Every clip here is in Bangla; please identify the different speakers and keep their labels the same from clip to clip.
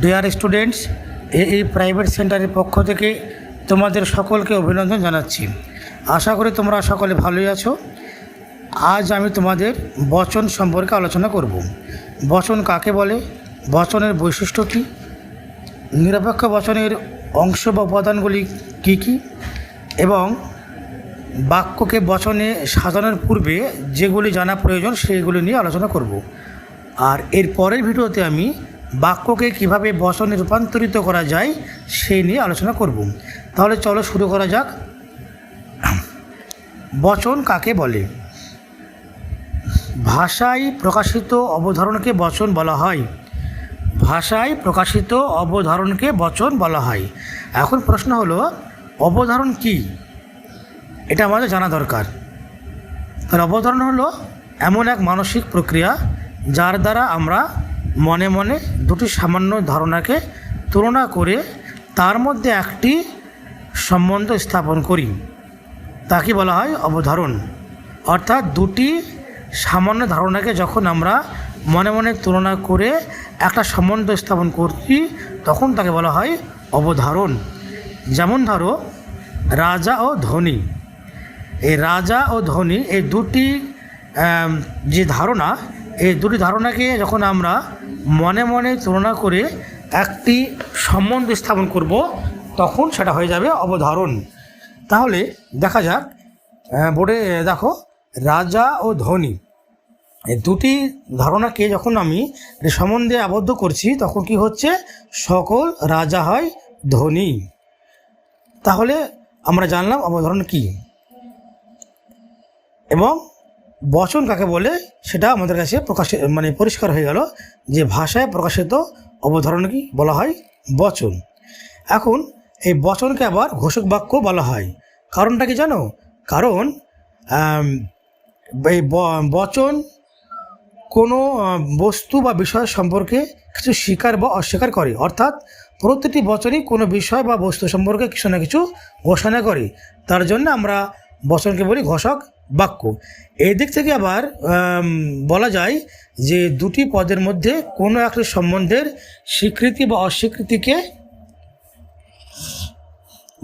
Speaker 1: ডিয়ার স্টুডেন্টস এই প্রাইভেট সেন্টারের পক্ষ থেকে তোমাদের সকলকে অভিনন্দন জানাচ্ছি। আশা করি তোমরা সকলে ভালোই আছো। আজ আমি তোমাদের বচন সম্পর্কে আলোচনা করব। বচন কাকে বলে? বচনের বৈশিষ্ট্য কী? নিরপেক্ষ বচনের অংশ বা উপাদানগুলি কী কী? এবং বাক্যকে বচনে সাজানোর পূর্বে যেগুলি জানা প্রয়োজন সেগুলি নিয়ে আলোচনা করব। আর এর পরের ভিডিওতে আমি বাক্যকে কীভাবে বচনে রূপান্তরিত করা যায়, সেই নিয়ে আলোচনা করব। তাহলে চলো শুরু করা যাক। বচন কাকে বলে? ভাষায় প্রকাশিত অবধারণকে বচন বলা হয়। ভাষায় প্রকাশিত অবধারণকে বচন বলা হয়। এখন প্রশ্ন হলো, অবধারণ কী? এটা আমাদের জানা দরকার। তার অবধারণ হলো এমন এক মানসিক প্রক্রিয়া যার দ্বারা আমরা মনে মনে দুটি সামান্য ধারণাকে তুলনা করে তার মধ্যে একটি সম্বন্ধ স্থাপন করি। তাকে বলা হয় অবধারণ। অর্থাৎ দুটি সামান্য ধারণাকে যখন আমরা মনে মনে তুলনা করে একটা সম্বন্ধ স্থাপন করছি, তখন তাকে বলা হয় অবধারণ। যেমন ধরো, রাজা ও ধনী। এই রাজা ও ধনী, এই দুটি যে ধারণা এই দুটি ধারণাকে যখন আমরা মনে মনে তুলনা করে একটি সম্বন্ধ স্থাপন করব, তখন সেটা হয়ে যাবে অবধারণ। তাহলে দেখা যাক বোর্ডে, দেখো, রাজা ও ধনী। এই দুটি ধারণাকে যখন আমি সম্বন্ধে আবদ্ধ করছি, তখন কি হচ্ছে? সকল রাজা হয় ধনী। তাহলে আমরা জানলাম অবধারণ কী। এবং বচন কাকে বলে, সেটা আমাদের কাছে প্রকাশ মানে পরিষ্কার হয়ে গেল যে ভাষায় প্রকাশিত অবধারণ কি বলা হয়? বচন। এখন এই বচনকে আবার ঘোষক বাক্য বলা হয়। কারণটা কি জানো? কারণ এই বচন কোনো বস্তু বা বিষয় সম্পর্কে কিছু স্বীকার বা অস্বীকার করে। অর্থাৎ প্রতিটি বচনই কোনো বিষয় বা বস্তু সম্পর্কে কিছু না কিছু ঘোষণা করে। তার জন্য আমরা বচনকে বলি ঘোষক বাক্য। এই দিক থেকে আবার বলা যায় যে দুটি পদের মধ্যে কোনো একটি সম্বন্ধের স্বীকৃতি বা অস্বীকৃতিকে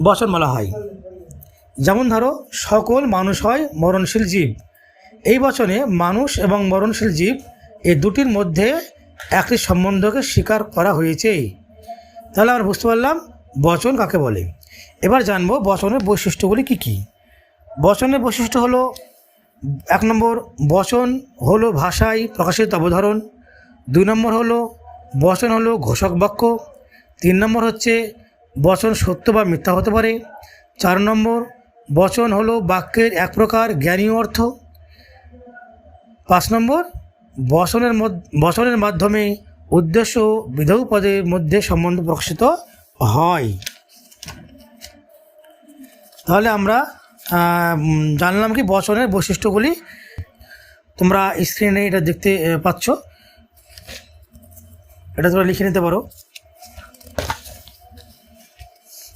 Speaker 1: বচন বলা হয়। যেমন ধরো, সকল মানুষ হয় মরণশীল জীব। এই বচনে মানুষ এবং মরণশীল জীব এই দুটির মধ্যে একটি সম্বন্ধকে স্বীকার করা হয়েছে। তাহলে আমরা বুঝতে পারলাম বচন কাকে বলে। এবার জানব বচনের বৈশিষ্ট্যগুলি কী কী। বচনের বৈশিষ্ট্য হলো এক নম্বর, বচন হলো ভাষায় প্রকাশিত অবধারণ। দুই নম্বর হলো, বচন হলো ঘোষক বাক্য। তিন নম্বর হচ্ছে, বচন সত্য বা মিথ্যা হতে পারে। চার নম্বর, বচন হলো বাক্যের এক প্রকার জ্ঞানীয় অর্থ। পাঁচ নম্বর, বচনের বচনের মাধ্যমে উদ্দেশ্য বিধৌ পদের মধ্যে সম্বন্ধ প্রকাশিত হয়। তাহলে আমরা জানলাম কি বচনের বৈশিষ্ট্যগুলি। তোমরা স্ক্রিনে এটা দেখতে পাচ্ছ। এটা তোমরা লিখে নিতে পারো।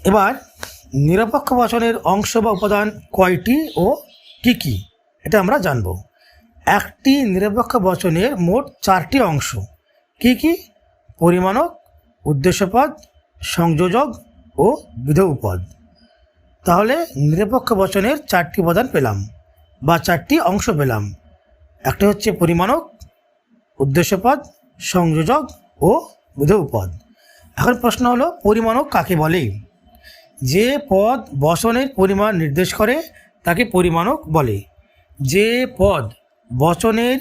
Speaker 1: এবার, নিরপেক্ষ বচনের অংশ বা উপাদান কয়টি ও কি কি? এটা আমরা জানব। একটি নিরপেক্ষ বচনের মোট চারটি অংশ। কি কি? পরিমাণক, উদ্দেশ্যপদ, সংযোজক ও বিধৌপদ। তাহলে নিরপেক্ষ বচনের চারটি উপাদান পেলাম বা চারটি অংশ পেলাম। একটা হচ্ছে পরিমাণক, উদ্দেশ্যপদ, সংযোজক ও বিধৌপদ এখন প্রশ্ন হলো, পরিমাণক কাকে বলে? যে পদ বচনের পরিমাণ নির্দেশ করে, তাকে পরিমাণক বলে। যে পদ বচনের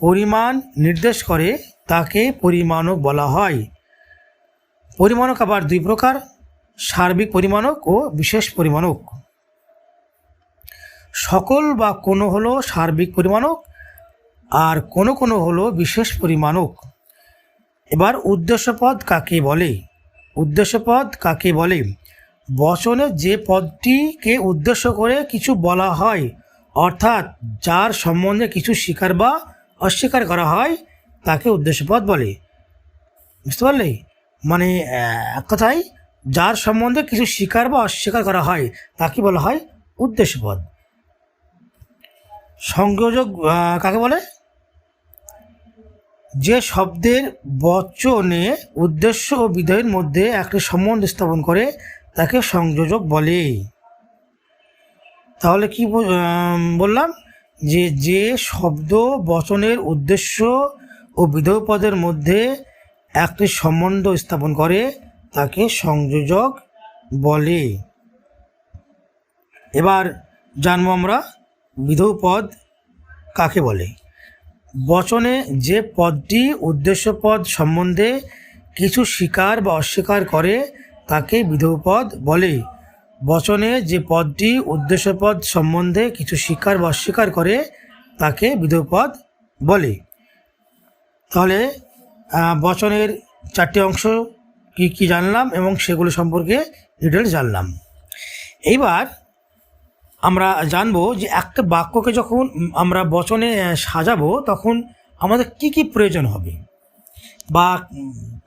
Speaker 1: পরিমাণ নির্দেশ করে, তাকে পরিমাণক বলা হয়। পরিমাণক আবার দুই প্রকার সার্বিক পরিমাণক ও বিশেষ পরিমাণক। সকল বা কোনো হলো সার্বিক পরিমাণক আর কোনো কোনো হলো বিশেষ পরিমাণক। এবার উদ্দেশ্যপদ কাকে বলে? উদ্দেশ্যপদ কাকে বলে? বচনে যে পদটিকে উদ্দেশ্য করে কিছু বলা হয়, অর্থাৎ যার সম্বন্ধে কিছু স্বীকার বা অস্বীকার করা হয়, তাকে উদ্দেশ্যপদ বলে। বুঝতে পারলে? মানে এক কথায় যার সম্বন্ধে কিছু স্বীকার বা অস্বীকার করা হয়, তাকে বলা হয় উদ্দেশ্যপদ। সংযোজক কাকে বলে? যে শব্দের বচনে উদ্দেশ্য ও বিধেয়ের মধ্যে একটি সম্বন্ধ স্থাপন করে, তাকে সংযোজক বলে। তাহলে কি বললাম যে যে শব্দ বচনের উদ্দেশ্য ও বিধেয় পদের মধ্যে একটি সম্বন্ধ স্থাপন করে তাকে সংযোজক বলে। এবার জানব আমরা বিধেয় পদ কাকে বলে। বচনে যে পদটি উদ্দেশ্য পদ সম্বন্ধে কিছু স্বীকার বা অস্বীকার করে, তাকে বিধেয় পদ বলে। বচনে যে পদটি উদ্দেশ্য পদ সম্বন্ধে কিছু স্বীকার বা অস্বীকার করে, তাকে বিধেয় পদ বলে। তাহলে বচনের চারটি অংশ কি কি জানলাম এবং সেগুলো সম্পর্কে ডিটেলস জানলাম। এইবার আমরা জানব যে একটা বাক্যকে যখন আমরা বচনে সাজাবো, তখন আমাদের কি কি প্রয়োজন হবে বা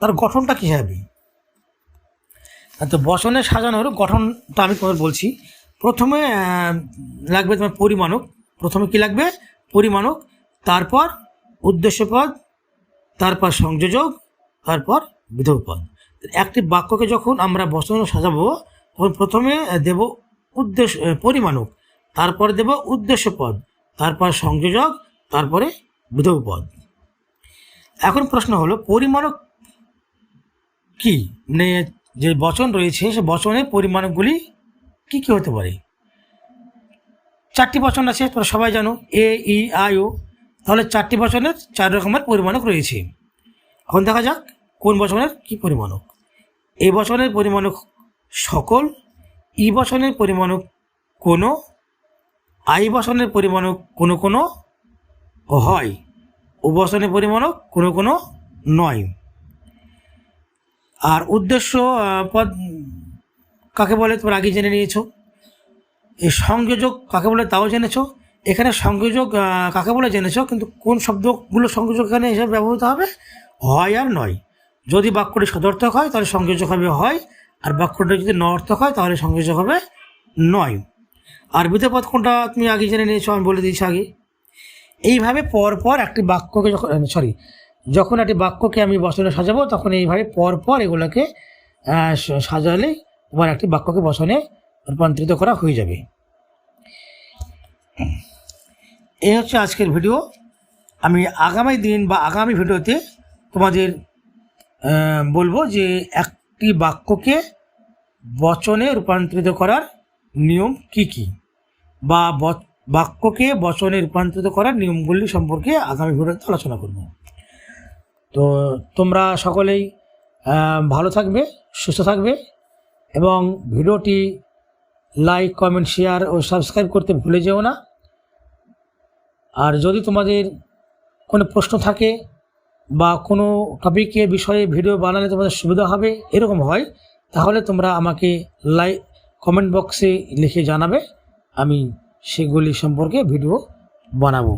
Speaker 1: তার গঠনটা কী হবে? তো বচনে সাজানোর গঠনটা আমি তোমার বলছি। প্রথমে লাগবে তোমার পরিমাণক। প্রথমে কি লাগবে? পরিমাণক, তারপর উদ্দেশ্যপদ, তারপর সংযোজক, তারপর বিধবপদ একটি বাক্যকে যখন আমরা বচনে সাজাবো, তখন প্রথমে দেব উদ্দেশ্য পরিমাণক, তারপর দেব উদ্দেশ্য পদ, তারপর সংযোজক, তারপরে বিধব পদ। এখন প্রশ্ন হলো, পরিমাণক কি? মানে যে বচন রয়েছে, সে বচনের পরিমাণকগুলি কি কি হতে পারে? চারটি বচন আছে, তোমরা সবাই জানো, এ, ই আই ও। তাহলে চারটি বচনের চার রকমের পরিমাণক রয়েছে। এখন দেখা যাক, কোন বচনের কি পরিমাণক? এ বচনের পরিমাণক সকল, ই বচনের পরিমাণক কোনো, আই বচনের পরিমাণক কোনো কোনো হয়। ও বচনের পরিমাণক কোনো কোনো নয়। আর উদ্দেশ্য পদ কাকে বলে তোমরা আগে জেনে নিয়েছো? এই সংযোজক কাকে বলে তাও জেনেছো? এখানে সংযোজক কাকে বলে জেনেছো? কিন্তু কোন শব্দগুলো সংযোজক এখানে হিসেবে ব্যবহৃত হবে? হয় আর নয়। যদি বাক্যটি সদর্থক হয়, তাহলে সংযোজক হবে হয়, আর বাক্যটি যদি নর্থক হয়, তাহলে সংযোজক হবে নয়। আর বিধপদ কোনটা তুমি আগে জেনে নিয়েছো, আমি বলে দিয়েছি আগে। এইভাবে পরপর একটি বাক্যকে যখন সরি যখন একটি বাক্যকে আমি বসনে সাজাবো, তখন এইভাবে পরপর এগুলোকে সাজালে এবার একটি বাক্যকে বসনে রূপান্তরিত করা হয়ে যাবে। এই হচ্ছে আজকের ভিডিও। আমি আগামী দিন বা আগামী ভিডিওতে তোমাদের বলব যে একটি বাক্যকে বচনে রূপান্তরিত করার নিয়ম কি কি? বা বাক্যকে বচনে রূপান্তরিত করার নিয়মগুলি সম্পর্কে আগামী ভিডিওতে আলোচনা করব। তো তোমরা সকলেই ভালো থাকবে, সুস্থ থাকবে এবং ভিডিওটি লাইক, কমেন্ট, শেয়ার ও সাবস্ক্রাইব করতে ভুলে যেও না। আর যদি তোমাদের কোনো প্রশ্ন থাকে বা কোনো টপিকের বিষয়ে ভিডিও বানালে তোমাদের সুবিধা হবে, এরকম হয়, তাহলে তোমরা আমাকে লাইক কমেন্ট বক্সে লিখে জানাবে, আমি সেগুলি সম্পর্কে ভিডিও বানাবো।